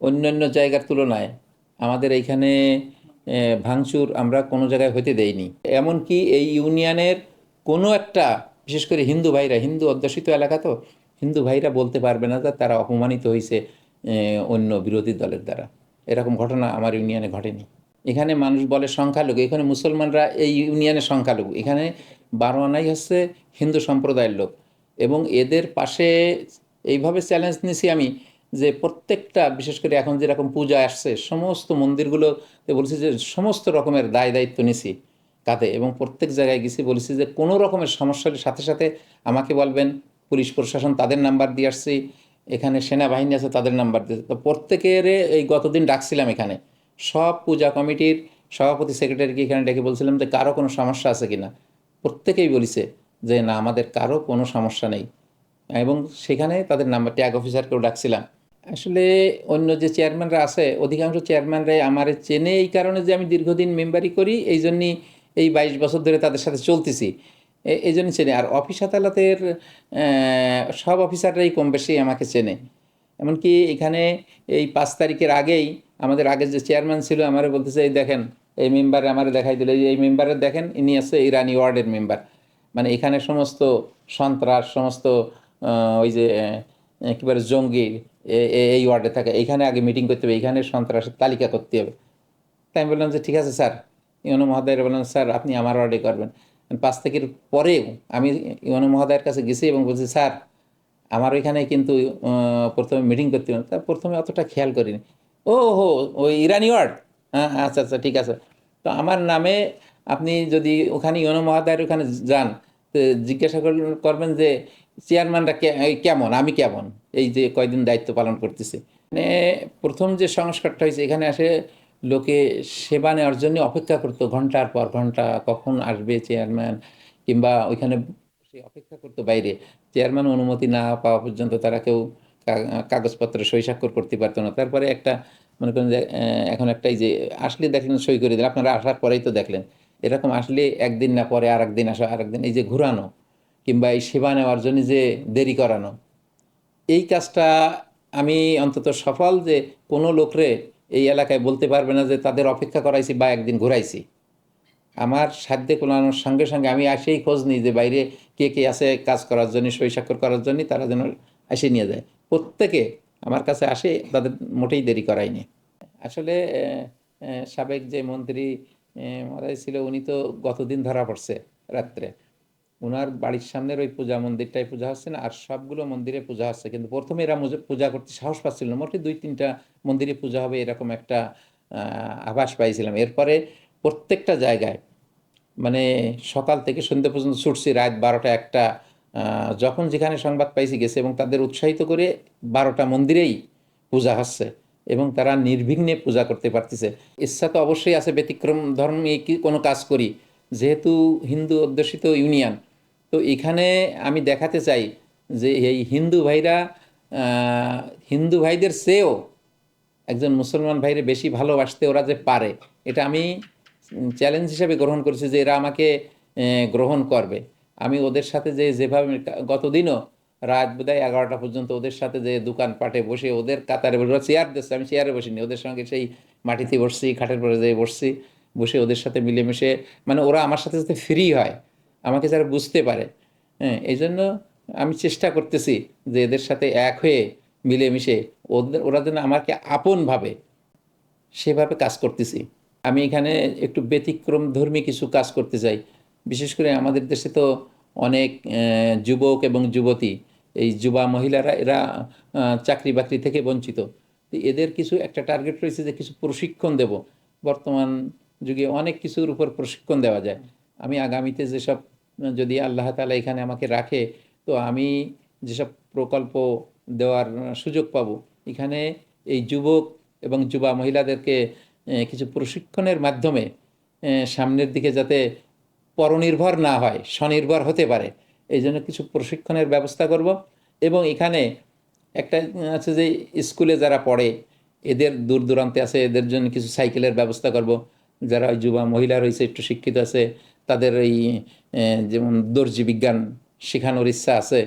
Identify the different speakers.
Speaker 1: অন্যান্য জায়গার তুলনায় আমাদের এইখানে ভাঙচুর আমরা কোনো জায়গায় হতে দেইনি। এমনকি এই ইউনিয়নের কোনো একটা, বিশেষ করে হিন্দু ভাইরা, হিন্দু অধ্যুষিত এলাকা তো, হিন্দু ভাইরা বলতে পারবে না যে তারা অপমানিত হয়েছে অন্য বিরোধী দলের দ্বারা। এরকম ঘটনা আমার ইউনিয়নে ঘটেনি। এখানে মানুষ বলে সংখ্যালঘু, এখানে মুসলমানরা এই ইউনিয়নের সংখ্যালঘু। এখানে বারো আনাই হচ্ছে হিন্দু সম্প্রদায়ের লোক। এবং এদের পাশে এইভাবে চ্যালেঞ্জ নিয়েছি আমি যে প্রত্যেকটা, বিশেষ করে এখন যেরকম পূজা আসছে, সমস্ত মন্দিরগুলোতে বলছি যে সমস্ত রকমের দায় দায়িত্ব নিছি কাঁধে এবং প্রত্যেক জায়গায় গেছি বলেছি যে কোনো রকমের সমস্যার সাথে সাথে আমাকে বলবেন, পুলিশ প্রশাসন তাদের নাম্বার দিয়ে আসছি, এখানে সেনাবাহিনী আছে তাদের নাম্বার দিয়ে। তো প্রত্যেকের এই গতদিন ডাকছিলাম এখানে। সব পূজা কমিটির সভাপতি সেক্রেটারিকে এখানে ডেকে বলছিলাম যে কারও কোনো সমস্যা আছে কিনা। প্রত্যেকেই বলিছে যে না, আমাদের কারও কোনো সমস্যা নেই। এবং সেখানে তাদের নাম্বার, ট্যাগ অফিসারকেও ডাকছিলাম। আসলে অন্য যে চেয়ারম্যানরা আছে, অধিকাংশ চেয়ারম্যানরাই আমার চেনে এই কারণে যে আমি দীর্ঘদিন মেম্বারি করি এই জন্যই এই বাইশ বছর ধরে তাদের সাথে চলতেছি। এই জন্য চেনে। আর অফিস আদালতের সব অফিসাররাই কম বেশি আমাকে চেনে। এমনকি এখানে এই পাঁচ তারিখের আগেই আমাদের আগের যে চেয়ারম্যান ছিল, আমারে বলতেছে, এই দেখেন, এই মেম্বার আমার দেখাই দিল। এই মেম্বারের দেখেন, ইনি আছে এই ইরানি ওয়ার্ডের মেম্বার মানে এখানে সমস্ত সন্ত্রাস, সমস্ত ওই যে কী বলে জঙ্গি এই ওয়ার্ডে থাকে, এইখানে আগে মিটিং করতে হবে, এইখানে সন্ত্রাসের তালিকা করতে হবে। তাই আমি বললাম যে, ঠিক আছে স্যার ইউনো মহোদয়ের বললাম, স্যার, আপনি আমার ওয়ার্ডে করবেন। পাঁচ তারিখের পরেও আমি ইউনো মহোদয়ের কাছে গেছি এবং বলছি, স্যার, আমার ওইখানে কিন্তু প্রথমে মিটিং করতে হবে। তা প্রথমে অতটা খেয়াল করিনি। ও, হো ওই ইরানি ওয়ার্ড হ্যাঁ আচ্ছা আচ্ছা ঠিক আছে। তো আমার নামে আপনি যদি ওখানে ইউনো মহোদয়ের ওখানে যান, তো জিজ্ঞাসা করবেন যে চেয়ারম্যানরা কেমন? আমি কেমন? এই যে কয়দিন দায়িত্ব পালন করতেছি। মানে প্রথম যে সংস্কারটা হয়েছে, এখানে আসে লোকে সেবা নেওয়ার জন্য অপেক্ষা করতো ঘণ্টার পর ঘণ্টা, কখন আসবে চেয়ারম্যান, কিংবা ওইখানে সে অপেক্ষা করতো বাইরে। চেয়ারম্যান অনুমতি না পাওয়া পর্যন্ত তারা কেউ কাগজপত্রে সই স্বাক্ষর করতে পারতো না। তারপরে একটা মনে করেন যে এখন একটাই যে আসলে দেখলেন সই করে দিলেন, আপনারা আসার পরেই তো দেখলেন। এরকম আসলে একদিন না পরে আর একদিন আসা আর একদিন এই যে ঘুরানো কিংবা এই সেবা নেওয়ার জন্য যে দেরি করানো, এই কাজটা আমি অন্তত সফল যে কোনো লোকরে এই এলাকায় বলতে পারবে না যে তাদের অপেক্ষা করাইছি বা একদিন ঘুরাইছি। আমার সাধ্যে কোলানোর সঙ্গে সঙ্গে আমি আসেই খোঁজ নিই যে বাইরে কে কে আছে কাজ করার জন্য সই স্বাক্ষর করার জন্য, তারা যেন এসে নিয়ে যায়। প্রত্যেকে আমার কাছে আসে, তাদের মোটেই দেরি করায়নি আসলে সাবেক যে মন্ত্রী মহারাজ ছিল, উনি তো গতদিন ধরা পড়ছে রাত্রে। ওনার বাড়ির সামনের ওই পূজা মন্দিরটাই পূজা হচ্ছে না, আর সবগুলো মন্দিরে পূজা হচ্ছে। কিন্তু প্রথমে এরা পূজা করতে সাহস পাচ্ছিল না। মোটে দুই তিনটা মন্দিরে পূজা হবে এরকম একটা আভাস পাইছিলাম। এরপরে প্রত্যেকটা জায়গায় মানে সকাল থেকে সন্ধ্যে পর্যন্ত ছুটছি, রাত বারোটা একটা যখন যেখানে সংবাদ পাইছি গেছে এবং তাদের উৎসাহিত করে বারোটা মন্দিরেই পূজা হচ্ছে এবং তারা নির্বিঘ্নে পূজা করতে পারতেছে। ইচ্ছা তো অবশ্যই আছে, ব্যতিক্রম ধর্মে কি কোনো কাজ করি। যেহেতু হিন্দু অধ্যুষিত ইউনিয়ন তো এখানে আমি দেখাতে চাই যে এই হিন্দু ভাইরা হিন্দু ভাইদের চেয়েও একজন মুসলমান ভাইরে বেশি ভালোবাসতে ওরা যে পারে, এটা আমি চ্যালেঞ্জ হিসেবে গ্রহণ করেছি যে এরা আমাকে গ্রহণ করবে। আমি ওদের সাথে যে যেভাবে গতদিনও রাত বোধহয় এগারোটা পর্যন্ত ওদের সাথে যে দোকানপাটে বসে ওদের কাতারে বসে চেয়ার দিচ্ছে, আমি চেয়ারে বসিনি, ওদের সঙ্গে সেই মাটিতে বসছি, খাটের পরে যেয়ে বসছি, বসে ওদের সাথে মিলেমিশে মানে ওরা আমার সাথে সাথে ফ্রি হয় আমাকে যারা বুঝতে পারে হ্যাঁ এই জন্য আমি চেষ্টা করতেছি যে এদের সাথে এক হয়ে মিলেমিশে ওদের, ওরা যেন আমাকে আপন ভাবে সেভাবে কাজ করতেছি। আমি এখানে একটু ব্যতিক্রম ধর্মী কিছু কাজ করতে চাই। বিশেষ করে আমাদের দেশে তো অনেক যুবক এবং যুবতী, এই যুবা মহিলারা এরা চাকরি বাকরি থেকে বঞ্চিত। এদের কিছু একটা টার্গেট রয়েছে যে কিছু প্রশিক্ষণ দেব। বর্তমান যুগে অনেক কিছুর উপর প্রশিক্ষণ দেওয়া যায়। আমি আগামীতে যেসব, যদি আল্লাহ তালা এখানে আমাকে রাখে, তো আমি যেসব প্রকল্প দেওয়ার সুযোগ পাবো, এখানে এই যুবক এবং যুবা মহিলাদেরকে কিছু প্রশিক্ষণের মাধ্যমে সামনের দিকে যাতে পরনির্ভর না হয়, স্বনির্ভর হতে পারে, এই জন্য কিছু প্রশিক্ষণের ব্যবস্থা করব এবং এখানে একটা আছে যে, স্কুলে যারা পড়ে, এদের দূর দূরান্তে আছে, এদের জন্য কিছু সাইকেলের ব্যবস্থা করব যারা যুবা মহিলা রয়েছে, একটু শিক্ষিত আছে, তাদের এই যেমন দর্জি বিজ্ঞান শেখানোর ইচ্ছা আছে।